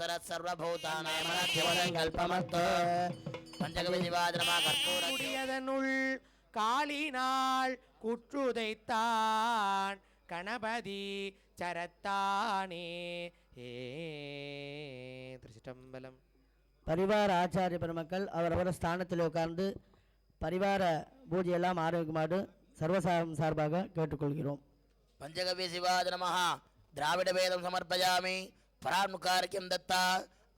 பூதானாமீஸ்வர சர்வபூதானாமனத்யவசங்கல்பமஸ்து பஞ்சகவிதிவாதனமா கற்பூர கூடியதனுள் காலினால் குற்றுதைத்தான் கணபதி சரத்தானே. ஏ திருச்சிட்டம்பலம் பரிவார ஆச்சாரிய பெருமக்கள் அவரவர் ஸ்தானத்தில் உட்கார்ந்து பரிவார பூஜையெல்லாம் ஆரோக்கியமாடு சர்வசாரம் சார்பாக கேட்டுக்கொள்கிறோம். பஞ்சகவி சிவாத நம திராவிட வேதம் சமர்ப்பயாமி పరానుకారికం దత్త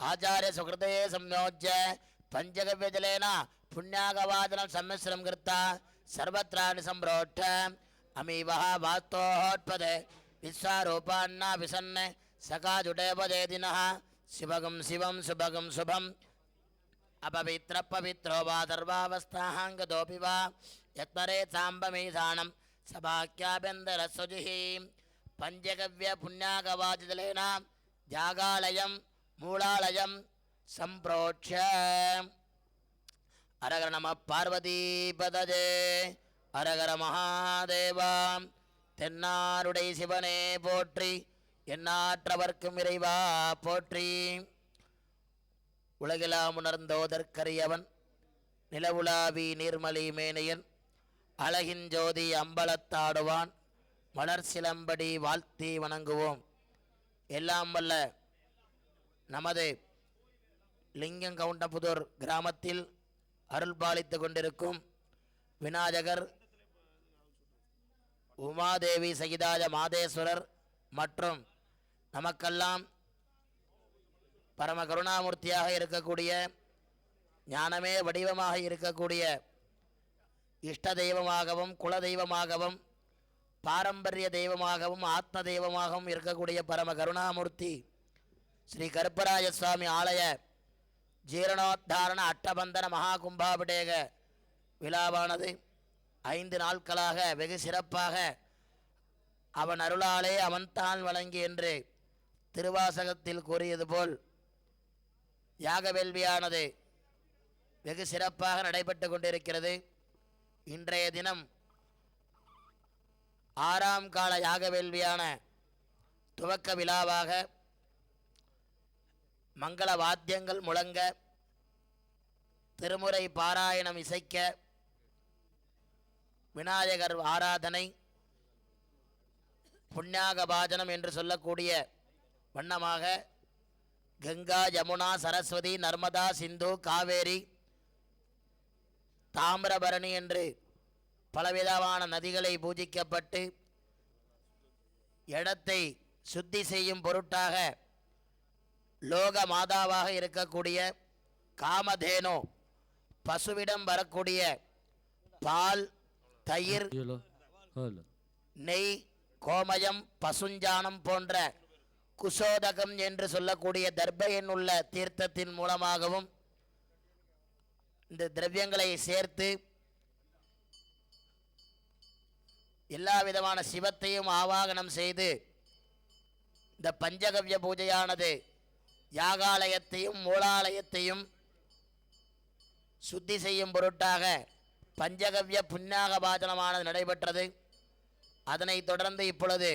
ఆచార్య సుకృతే సంయోజ్య పంచగవ్యజలైన పుణ్యాగవాదనం సమ్మిశ్రం కృత సర్వత్రాన్ని సంప్రోక్ష అమీవ వాస్తోహోత్పదే విశ్వారూపాన్నా విసన్ సకాజుడేపదేదిన శుభగం శివం శుభగం శుభం. అపవిత్ర పవిత్రో వా సర్వావస్థాంగతోపి వా. యత్మరే సాంబమీధానం సభాఖ్యాబెందరసుజి పంచగవ్య పుణ్యాగవాచితులైనా தியாகாலயம் மூலாலயம் சம்பிரோட்ச அரகர நம பார்வதீபதே அரகர மகாதேவாம் தென்னாருடை சிவனே போற்றி என்னாற்றவர்க்கும் இறைவா போற்றி. உலகெலாம் உணர்ந்தோதற்கரியவன் நிலவுலாவி நீர்மலி மேனையன் அழகின் ஜோதி அம்பலத்தாடுவான் மலர் சிலம்படி வாழ்த்தி வணங்குவோம். எல்லாம் வல்ல நமது லிங்கங்கவுண்டபுதூர் கிராமத்தில் அருள் பாலித்து கொண்டிருக்கும் விநாயகர் உமாதேவி சகிதாஜ மாதேஸ்வரர் மற்றும் நமக்கெல்லாம் பரம கருணாமூர்த்தியாக இருக்கக்கூடிய ஞானமே வடிவமாக இருக்கக்கூடிய இஷ்ட தெய்வமாகவும் குல தெய்வமாகவும் பாரம்பரிய தெய்வமாகவும் ஆத்ம தெய்வமாகவும் இருக்கக்கூடிய பரம கருணாமூர்த்தி ஸ்ரீ கருப்பராய சுவாமி ஆலய ஜீரணோத்தாரண அட்டபந்தன மகா கும்பாபிடேக விழாவானது ஐந்து நாட்களாக வெகு சிறப்பாக அவன் அருளாலே அவன்தான் வழங்கி என்று திருவாசகத்தில் கூறியது போல் யாக வேள்வியானது வெகு சிறப்பாக நடைபெற்று கொண்டிருக்கிறது. இன்றைய தினம் ஆறாம் கால யாக வேள்வியான துவக்க விழாவாக மங்கள வாத்தியங்கள் முழங்க திருமுறை பாராயணம் இசைக்க விநாயகர் ஆராதனை புண்ணியாக பாஜனம் என்று சொல்லக்கூடிய வண்ணமாக கங்கா யமுனா சரஸ்வதி நர்மதா சிந்து காவேரி தாமிரபரணி என்று பலவிதமான நதிகளை பூஜிக்கப்பட்டு இடத்தை சுத்தி செய்யும் பொருட்டாக லோக மாதாவாக இருக்கக்கூடிய காமதேனு பசுவிடம் வரக்கூடிய பால் தயிர். நெய் கோமயம் பசுஞ்சானம் போன்ற குசோதகம் என்று சொல்லக்கூடிய தர்பையின் உள்ள தீர்த்தத்தின் மூலமாகவும் இந்த திரவியங்களை சேர்த்து எல்லா விதமான சிவத்தையும் ஆவாகனம் செய்து இந்த பஞ்சகவ்ய பூஜையானது யாகாலயத்தையும் மூலாலயத்தையும் சுத்தி செய்யும் பொருட்டாக பஞ்சகவ்ய புண்ணியாக பாஜனமானது நடைபெற்றது. அதனைத் தொடர்ந்து இப்பொழுது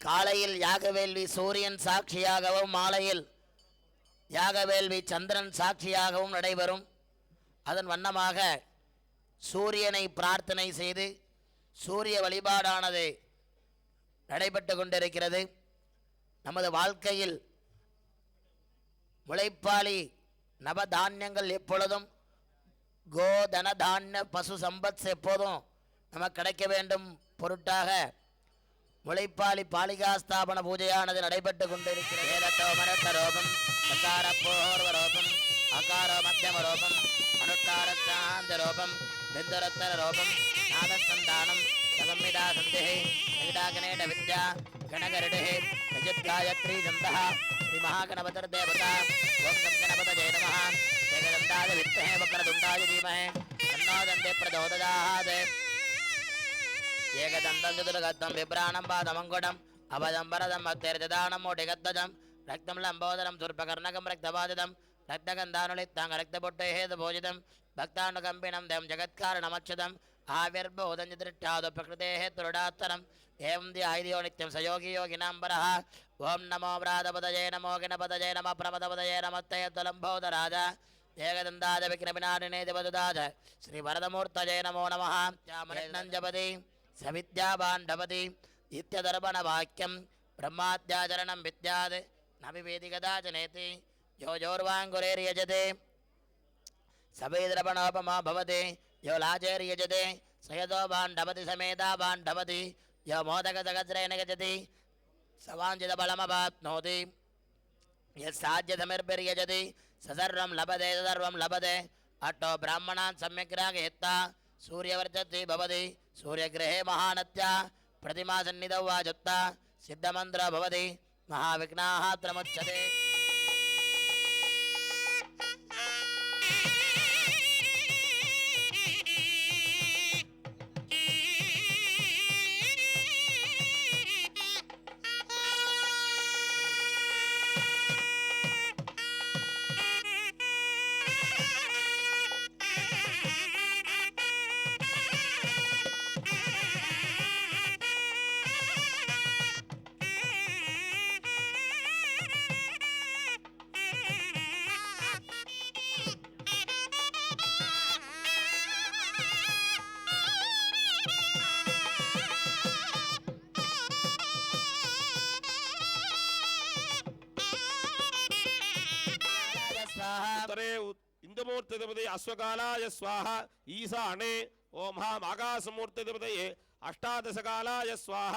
காலையில் யாகவேள்வி சூரியன் சாட்சியாகவும் மாலையில் யாகவேள்வி சந்திரன் சாட்சியாகவும் நடைபெறும். அதன் வண்ணமாக சூரியனை பிரார்த்தனை செய்து சூரிய வழிபாடானது நடைபெற்று கொண்டிருக்கிறது. நமது வாழ்க்கையில் முளைப்பாளி நவதானியங்கள் எப்பொழுதும் கோ தானிய பசு சம்பத் எப்போதும் நமக்கு கிடைக்க வேண்டும் பொருட்டாக. முளைப்பாளி பாலிகாஸ்தாபன பூஜையானது நடைபெற்று கொண்டிருக்கிறது. ஏகத்தோமரத்த ரோபம் சகார பூர்வ ரோபம் அகார மத்தியம ரோபம் విద్యురత్తర రూపం నాదసంతానం సగమ్మిదా సంధి వెంకటాగణేట విద్య గణగరుడి యజద్గాయత్రీ దంత శ్రీ మహాగణపతిర్దేవత ఓం గణపత జయ నమ జగదంతాయ విత్తే వక్రదుండాయ ధీమహే అన్నాదంతే ప్రచోదయాత్ ఏకదంతం విభ్రాణం పాదమంకుటం అవదంబరదం అత్యర్జదానం మోటిగద్దజం రక్తం లంబోదరం దుర్భకర్ణకం రక్తపాదితం రక్తగంధానులిత్తాంగ రక్తపుట్టేహేద భోజితం భక్తానుకంపిణం దేం జగత్కారణమచ్యుతం ఆవిర్బోధంజదృష్టాదు ప్రకృతేః తురుడాత్తరం ఏం ధ్యాయిదియో నిత్యం సయోగి యోగినాంబర ఓం నమో వ్రాధపదజే నమో గిణపదజే నమ ప్రమదపదజే నమస్తే తులంభోదరాజ ఏకదందాజ విఘ్నవినాడినే దివదుదాజ శ్రీ వరదమూర్తజే నమో నమ జామృష్ణం జపతి సవిద్యాభాండపతి నిత్యదర్పణ వాక్యం బ్రహ్మాద్యాచరణం విద్యాద్ నవివేదిగదాచనేతి यो जोर्वाङ्गुरेर्यजते भवति, यो लाजैर्यजते सयदो यतो समेता बाण्ढवति यो मोदकजगज्रेण गजति। सवाञ्जितबलमवाप्नोति। बलमोति स सर्वं लभते सर्वं लभते। अट्टो ब्राह्मणान् सम्यग्रागयत्ता सूर्यवर्चति भवति सूर्यग्रहे महानत्या। प्रतिमा सन्निधौ वा जत्ता सिद्धमन्त्रो भवति। महाविघ्नाः त्रमुच्यते ఇందుమూర్తిపదే అశ్వకాలాయ స్వాహ ఈశానే ఓం హాం ఆకాశమూర్తిపదయే అష్టాదశకాలాయ స్వాహ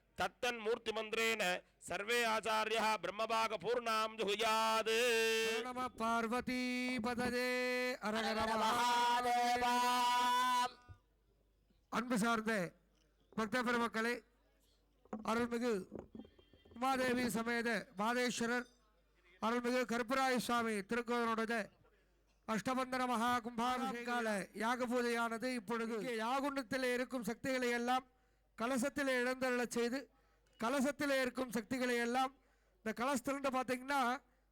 தத்தன் மூர்த்தி தத்தன்மூர்த்திமந்திரேன சர்வே ஆச்சாரியா பிரம்மபாக பூர்ணாம் ஜுகுயாது. நம பார்வதி பததே அன்பு சார்ந்த பக்த பெருமக்களே அருள்மிகு உமாதேவி சமேத மாதேஸ்வரர் அருள்மிகு கருப்பராய சுவாமி திருக்கோவிலுடைய அஷ்டபந்தன மகா கும்பாபிஷேகால யாக பூஜையானது இப்பொழுது யாகுண்டத்தில் இருக்கும் சக்திகளை எல்லாம் கலசத்தில் இழந்தருளச் செய்து கலசத்தில் இருக்கும் சக்திகளை எல்லாம் இந்த கலசத்திலிருந்து பார்த்தீங்கன்னா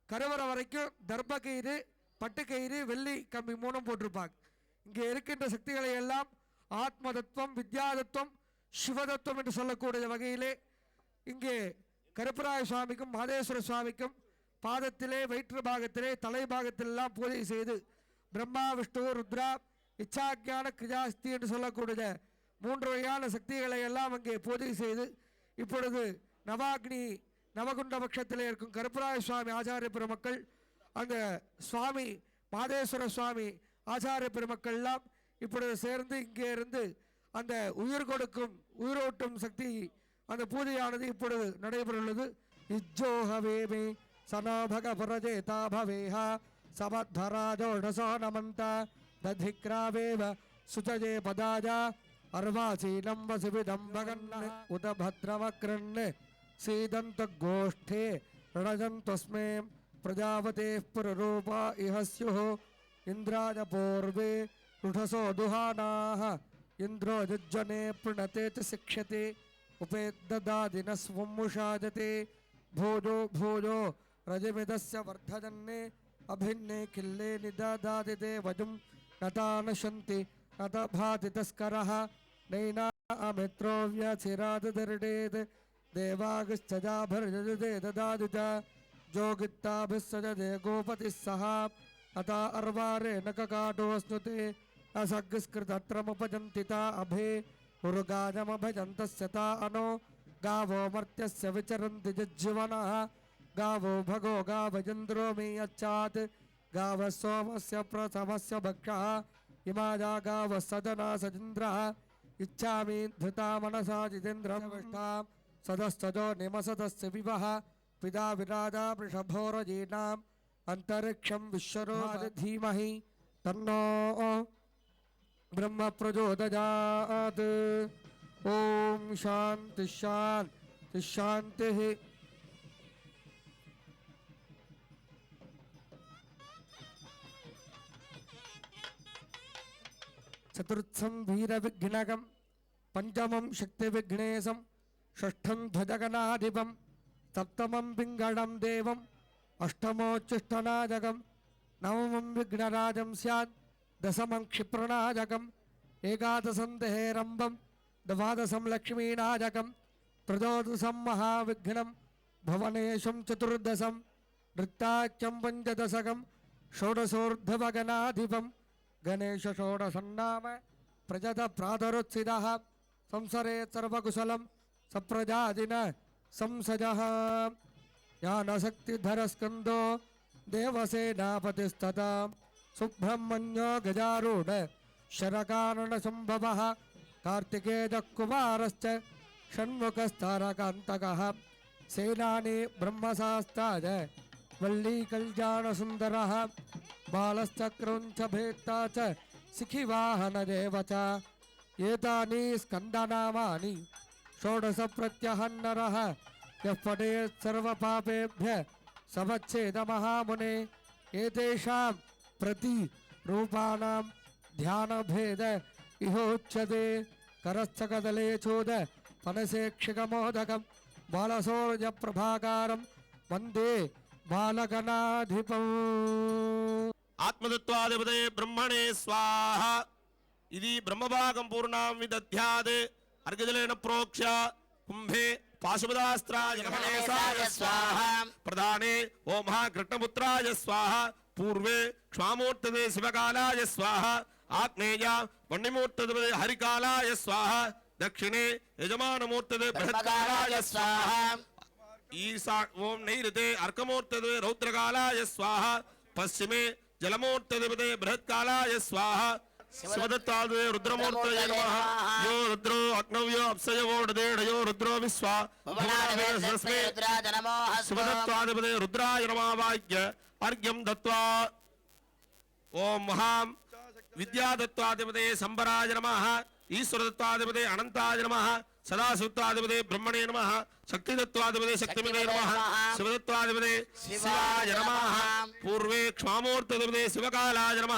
கருவறை வரைக்கும் தர்ப கயிறு பட்டுக்கயிறு வெள்ளி கம்பி மூணும் போட்டிருப்பாங்க. இங்கே இருக்கின்ற சக்திகளை எல்லாம் ஆத்ம தத்துவம் வித்யா தத்துவம் சிவதத்துவம் என்று சொல்லக்கூடிய வகையிலே இங்கே கருப்பராய சுவாமிக்கும் மாதேஸ்வர சுவாமிக்கும் பாதத்திலே வயிற்று பாகத்திலே தலை பாகத்திலெல்லாம் பூஜை செய்து பிரம்மா விஷ்ணு ருத்ரா இச்சாக்கியான கிரியாஸ்தி என்று சொல்லக்கூடிய மூன்று வகையான சக்திகளை எல்லாம் அங்கே பூஜை செய்து இப்பொழுது நவாக்னி நவகுண்ட பட்சத்தில் இருக்கும் கருப்பராய சுவாமி ஆச்சாரிய பெருமக்கள் அந்த சுவாமி மாதேஸ்வர சுவாமி ஆச்சாரிய பெருமக்கள்லாம் இப்பொழுது சேர்ந்து இங்கே இருந்து அந்த உயிர் கொடுக்கும் உயிரோட்டும் சக்தி அந்த பூஜையானது இப்பொழுது நடைபெறுள்ளது இஜ்ஜோஹவேமே சனோபக புரஜேதா பவேஹ சமத்வராஜோடசோ நமந்த ததிக்ராவேவ சுஜஜே பதாஜா अर्वाचीनं वसुविदं भगन् उत भद्रवक्रन् सीदन्त गोष्ठे रणजन्तस्मे प्रजापतेः पुररूपा इह स्युः दुहानाः। इन्द्रो प्रणते च शिक्ष्यते उपेद्ददादिनः भोजो भोजो, रजमिदस्य वर्धजन्ने अभिन्ने किल्ले वजुं नता नशन्ति नत भाति तस्करः नैना अमित्रो व्यचिरादर्डेत् देवागश्च जाभर्जते ददादु च जोगित्ताभिस्सजते गोपतिः सह, अता अर्वारे नककाटोऽस्नुते असग्स्कृतत्रमुपजन्ति ता अभे उरुगाजमभजन्तस्य ता अनो, गावो मर्त्यस्य विचरन्ति जज्जीवनः, गावो भगो गावजन्द्रो मे यच्चात्, गावः सोमस्य प्रथमस्य भक्षः इमाजा गावः सदना सजिन्द्रः इच्छामि धृता मनसा जितेन्द्रविष्टां सदस्तजो निमसदस्य विवः पिता विराजा वृषभोरजीनाम् अन्तरिक्षं विश्वरोध धीमहि तन्नो ब्रह्म प्रचोदयात्। ॐ शांति शान्ति। चतुर्थं वीरविघ्नकं पञ्चमं शक्तिविघ्नेशं षष्ठं ध्वजगणाधिपं सप्तमं पिङ्गळं देवम् अष्टमोच्चिष्टनाजकं नवमं विघ्नराजं स्यात् दशमं क्षिप्रनाजकम् एकादशं देहेरम्बं द्वादशं लक्ष्मीनाजकं त्रयोदशं महाविघ्नं भवनेशं चतुर्दशं नृत्याख्यं पञ्चदशकं षोडशोर्ध्वगणाधिपं गणेशषोडशन्नाम प्रजत प्रातरुत्सितः संसरे सर्वकुशलं सप्रजादिन संसजः। ज्ञानशक्तिधरस्कन्दो देवसेनापतिस्तथा सुब्रह्मण्यो गजारूढ शरकारणसम्भवः कार्तिकेयकुमारश्च षण्मुखस्तारकान्तकः सेनानी ब्रह्मशास्ताय वल्लीकल्याणसुन्दरः बालश्च क्रौञ्च भेत्ता च शिखिवाहनदेव च। एतानि स्कन्दनामानि, षोडशप्रत्यहन्नरः यः पठेत् सर्वपापेभ्य समच्छेदमहामुने। एतेषां प्रतिरूपाणां ध्यानभेद इहोच्यते। करस्थकदले चोद पनसेक्षिकमोदकं बालसौर्यप्रभाकारं वंदे बालगणाधिपम् ఆత్మతత్వాధిపతే బ్రహ్మణే స్వాహ. ఇది బ్రహ్మభాగం పూర్ణాం విదధ్యాద్ అర్ఘజలేన ప్రోక్ష. కుంభే పాశుపదాస్త్రాయ స్వాహ. ప్రధానే ఓ మహాకృష్ణపుత్రాయ స్వాహ. పూర్వే క్ష్మామూర్తదే శివకాలాయ స్వాహ. ఆగ్నేయ వన్నిమూర్తదే హరికాలాయ స్వాహ. దక్షిణే యజమానమూర్తదే బృహత్కాలాయ స్వాహ. ఈశా ఓం నైరుతే అర్కమూర్తదే రౌద్రకాలాయ స్వాహ. పశ్చిమే ஜலமூர்த்ததிபதே பிருஹத்காலாய ஸ்வாஹா சிவதத்தாது ருத்ரமூர்த்தய நமஹ யோ ருத்ரோ அக்னவ்யோ அப்சயவோடதேடயோ ருத்ரோ விஸ்வா தஸ்மே சிவதத்தாதிபதே ருத்ராய நமாவாக்கிய அர்க்யம் தத்வா ஓம் மகாம் வித்யாதத்வாதிபதே சம்பராய நமஹ ஈஸ்வரதத்வாதிபதே அனந்தாய நமஹ சதாசிவத்வாதிபதே பிரம்மணே நமஹ சக்திதத்வாதிபதே சக்திமதே நமஹ சிவதத்வாதிபதே சிவாய நமஹ పూర్వే క్షమామూర్తధిపతే శివకాలాయ నమ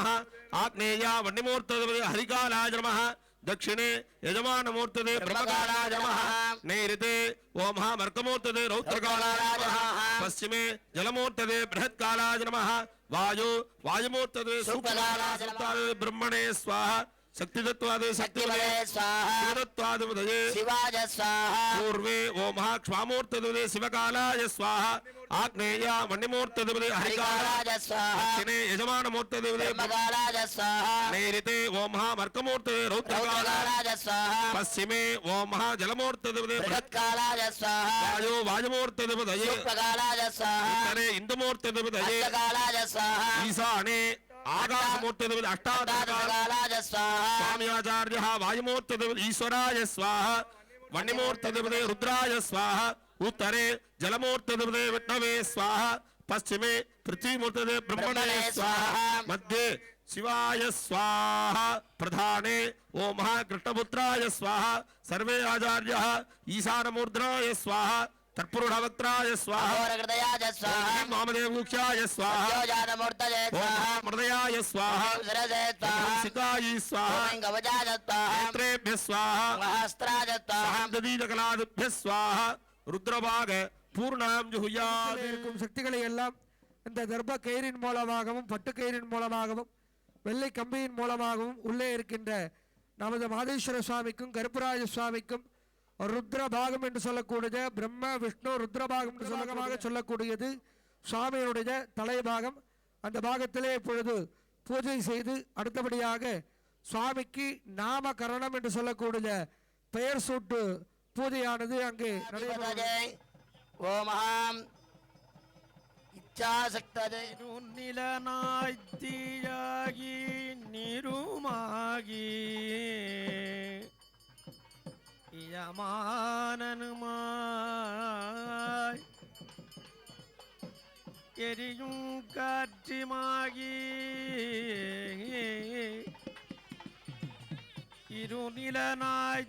ఆగ్నేయ వన్నిమూర్తధిపతే హరికాలాయ నమ దక్షిణే యజమానమూర్తదే బ్రహ్మకాలాయ నమ నైరుతే ఓ మహామర్కమూర్తదే రౌద్రకాలాయ నమ పశ్చిమే జలమూర్తదే బృహత్కాలాయ నమ వాయు వాయుమూర్తదే సూక్ష్మకాలాయ బ్రహ్మణే స్వాహ. శక్తిదత్వాదే శక్తిమదే శివదత్వాదిపదయే శివాజ స్వాహ. పూర్వే ఓ మహాక్ష్మామూర్తదే శివకాలాయ స్వాహ. ఆగ్నేయ మణిమూర్తదేవుని హరికారాజస్వాహనే యజమానమూర్తదేవుని నైరితే ఓం మహా మర్కమూర్తి రౌద్రకారాజస్వాహ పశ్చిమే ఓం మహా జలమూర్తదేవుని బృహత్కారాజస్వాహ వాయు వాయుమూర్తదేవు దయే ప్రకారాజస్వాహ ఇందుమూర్తదేవు దయే కారాజస్వాహ ఈశానే ఆకాశమూర్తిదేవులు అష్టాదశామియాచార్య వాయుమూర్తిదేవులు ఈశ్వరాయ స్వాహ. వణిమూర్తిదేవులు రుద్రాయ స్వాహ. उत्तरे जलमूर्तदे विष्णवे स्वाहा पश्चिमे पृथ्वीमूर्तदे ब्रह्मणे स्वाहा मध्ये शिवाय स्वाहा प्रधाने ओ कृष्णपुत्राय स्वाहा सर्वे आचार्य ईशानमूर्धनाय स्वाहा कर्पूरवक्त्राय स्वाहा स्वाहा। वामदेवमुख्याय स्वाहा मृदयाय स्वाहा स्वाहा। स्वाहा स्वाहा। स्वाहा ருத்ரபாக பூர்ணாம் ஜுகுயாது. இருக்கும் சக்திகளை எல்லாம் இந்த தர்ப கயிறின் மூலமாகவும் பட்டு கயிறின் மூலமாகவும் வெள்ளை கம்பியின் மூலமாகவும் உள்ளே இருக்கின்ற நமது மாதேஸ்வர சுவாமிக்கும் கருப்பராஜ சுவாமிக்கும் ருத்ரபாகம் என்று சொல்லக்கூடிய பிரம்ம விஷ்ணு ருத்ரபாகம் என்று சொல்லமாக சொல்லக்கூடியது. சுவாமியினுடைய தலைபாகம் அந்த பாகத்திலே இப்பொழுது பூஜை செய்து அடுத்தபடியாக சுவாமிக்கு நாமகரணம் என்று சொல்லக்கூடிய பெயர் சூட்டு பூஜையானது அங்கே ஓமஹாம். இச்சாசக்ததே நிலனாய் தீயாகி நிருமாகி. யமானனுமாய். எரியும் காற்றுமாகி. இருநிலனாய்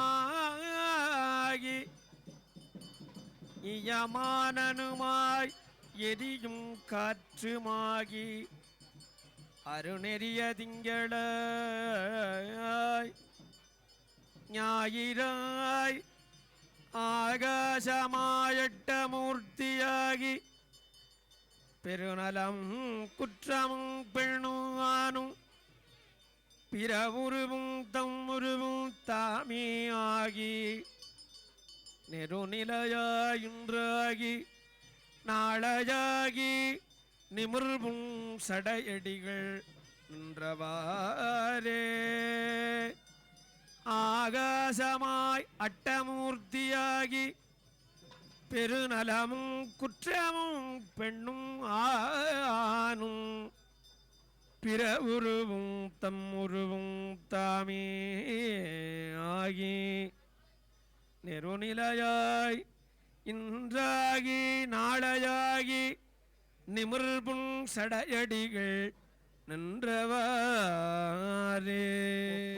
நீருமாகி இயமானனுமாய் எரியும் காற்றுமாகி அருணெறிய திங்களாய் ஞாயிறாய் ஆகாசமாயட்ட மூர்த்தியாகி பெருநலம் குற்றம் பெண்ணுவானும் பிறவுருவும் தம் உருவும் தாமே ஆகி நெருநிலையாயின்றாகி நாளையாகி நிமிர்வும் சடையடிகள் நின்றவாரே ஆகாசமாய் அட்டமூர்த்தியாகி பெருநலமும் குற்றமும் பெண்ணும் ஆணும். பிற உருவும் தம் உருவும் தாமே ஆகி நெருநிலையாய் இன்றாகி நாளையாகி நிமிர்பும் சடையடிகள் நின்றவாரே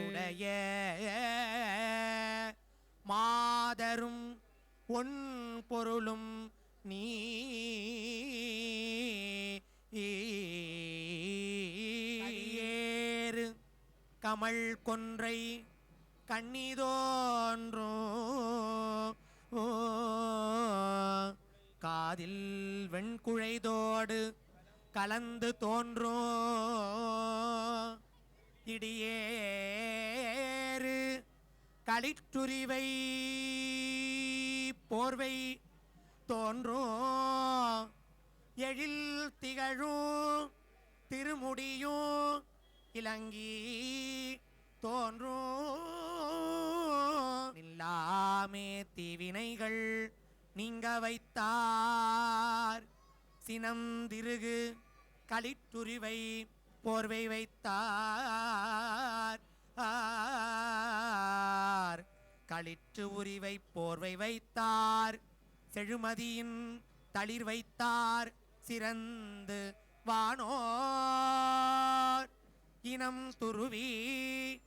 உடைய மாதரும் ஒன் பொருளும் நீ. ஏறு கமல் கொன்றை கண்ணிதோன்றோ. காதில் வெண்குழைதோடு கலந்து தோன்றோ. இடியேறு களிற்றுரிவை போர்வை தோன்றும் எழில் திகழும் திருமுடியும் இலங்கி தோன்றும் இல்லாமே தீவினைகள் நீங்க வைத்தார். சினம் திருகு களிற்றுரிவை போர்வை வைத்தார். ஆ தாளிற்று உரிவை போர்வை வைத்தார். செழுமதியின் தளிர் வைத்தார். சிறந்து வானோர். இனம் துருவி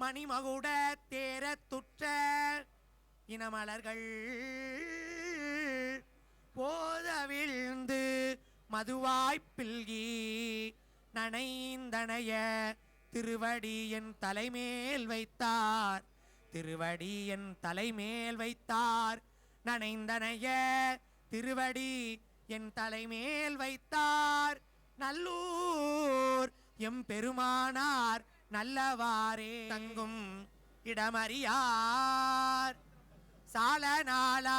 மணிமகுட தேரத்துற்ற இனமலர்கள். போதவிழ்ந்து மதுவாய்ப்பில்கி நனைந்தனைய திருவடி என் தலைமேல் வைத்தார். திருவடி என் தலைமேல் வைத்தார். நனைந்தனைய திருவடி என் தலைமேல் வைத்தார். நல்லூர் எம் பெருமானார் நல்லவாரே தங்கும் இடமறியார். சால நாளார்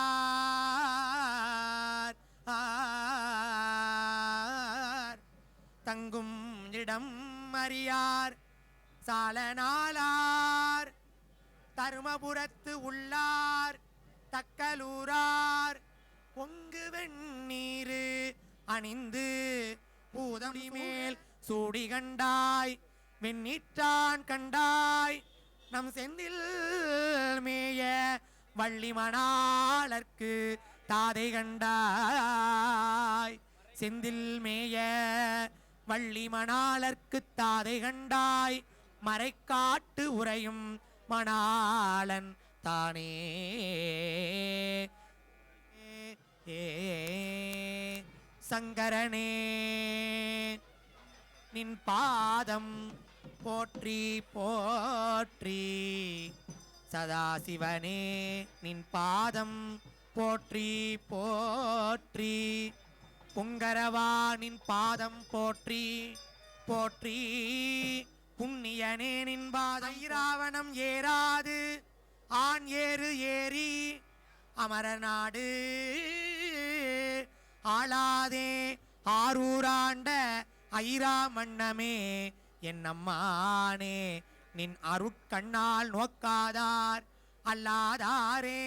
ஆர். தங்கும் இடம் அறியார் சால நாளார் தருமபுரத்து உள்ளார் தக்கலூரார். பொங்கு வெண்ணீரு அணிந்து பூதமி மேல் சூடி கண்டாய் வெண்ணீற்றான் கண்டாய். நம் செந்தில் மேய வள்ளி மணாளர்க்கு தாதை கண்டாய். செந்தில் மேய வள்ளி மணாளர்க்கு தாதை கண்டாய். மறைக்காட்டு உரையும் மணாளன் தானே. ஏ சங்கரனே நின் பாதம் போற்றி போற்றி. சதாசிவனே நின் பாதம் போற்றி போற்றி. பொங்கரவா நின் பாதம் போற்றி போற்றி. புண்ணியனே நின் பாதம் இராவணம் ஏறாது. ஆண் ஏறு ஏறி அமரநாடு. ஆளாதே ஆரூராண்ட ஐரா மன்னமே என்னம்மானே நின் அருட்கண்ணால் நோக்காதார். அல்லாதாரே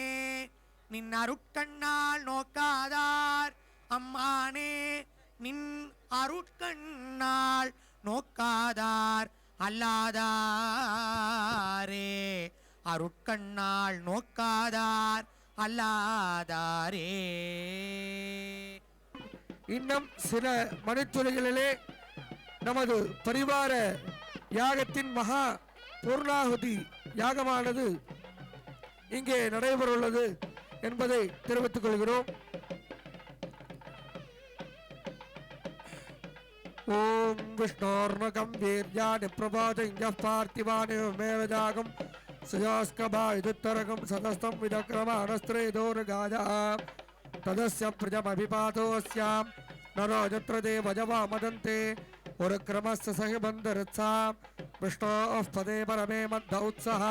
நின் அருட்கண்ணால் நோக்காதார். அம்மானே நின் அருட்கண்ணால் நோக்காதார். அல்லாதாரே. அருட்கண்ணால் நோக்காதார் அல்லாதாரே. இன்னும் சில மணித்துளிகளிலே நமது பரிவார யாகத்தின் மகா பூர்ணாகுதி யாகமானது இங்கே நடைபெறவுள்ளது என்பதை தெரிவித்துக் கொள்கிறோம். ओम विष्णोर्मकं वीर्याणि प्रबोधं यः पार्थिवानिमेव जागं। सुजास्कभायुदुत्तरकं सतस्तं विदक्रमाणस्त्रे दोर्गाजा तदस्य प्रजमभिपातोऽस्यां। नरो यत्र देवजवामदन्ते उरुक्रमस्य सहि बन्धरुत्सां। विष्णोः पदे परमे मध्य उत्सः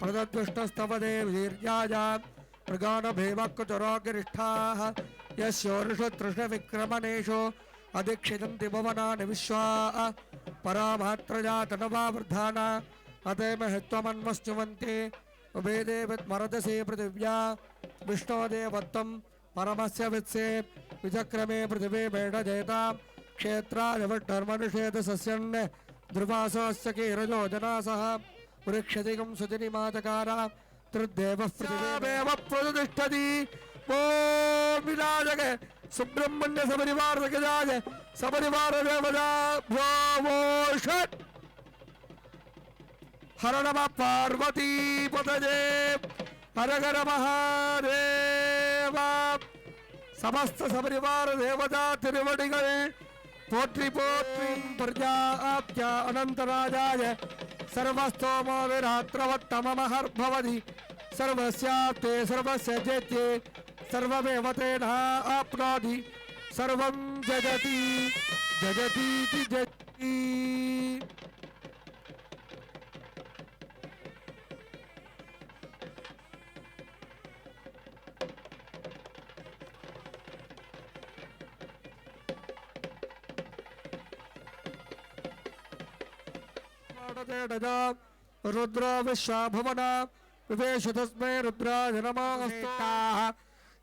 प्रदद्विष्णस्तवदे वीर्याजा मृगाणभेवकुचरोगिरिष्ठाः यस्योरुषु तृषविक्रमणेषु अधीक्षितं दिभवनानि विश्वा परामात्रजा तनवावृद्धान अतैमहित्वमन्वस्तुवन्ति उभेदेवत्मरदसे पृथिव्या। विष्णोदेवत्वं परमस्य वित्से। विचक्रमे पृथिवी मेढजेता। क्षेत्राजवट्टर्मनिषेधसस्यन्। ध्रुवासस्य कीरजो वृक्षतिकं पृथिवेव प्रतिष्ठति। ॐ विराजगे सुब्रमण्य सपरिवार सगजाज हर नम पार्वती पतजे हर गर महादेवा। समस्त सपरिवार देवता तिरवड़ गए। पोत्री पोत्री, प्रजा आप्या अनंत राजा है सर्वस्तोमो विरात्रवत्तम हर भवदी सर्वस्य जेते सर्वमेव तेन जगति जगति रुद्र विश्वाभुवना विवेश तस्मै रुद्राय नमः।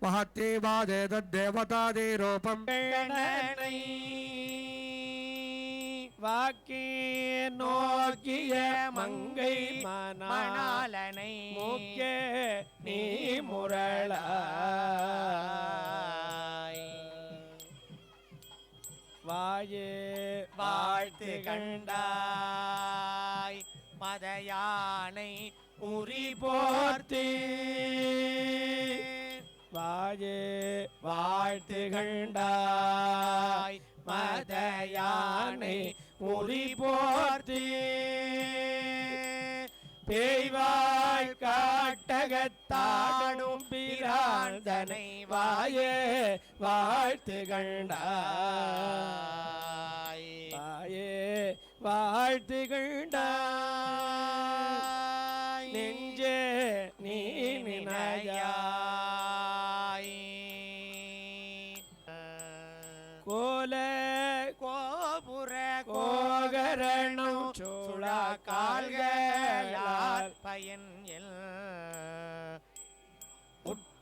महत्ये वाजे तद्देवतादे रूपम् வாக்கே நோக்கிய மங்கை மணாலனை மூக்கே நீ முரளாய் வாயே வாழ்த்து கண்டாய் மதயானை உரி போர்த்து வாயே வாழ்த்து கண்டாய் மதயானை உரி போர்த்து. பேய்வாய் காட்டகத்தாடும் பிரார்த்தனை வாயே வாழ்த்து கண்டாய் வாயே வாழ்த்து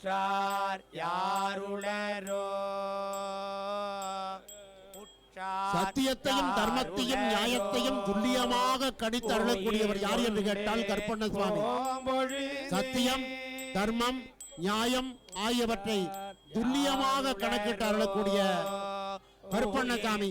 உற்றார் யாருளரோ? சத்தியத்தையும் தர்மத்தையும் நியாயத்தையும் துல்லியமாக கணித்து அருளக்கூடியவர் யார் என்று கேட்டால் கற்பண்ண சுவாமி சத்தியம் தர்மம் நியாயம் ஆகியவற்றை துல்லியமாக கணக்கிட்டு அருளக்கூடிய கருப்பண்ணசாமி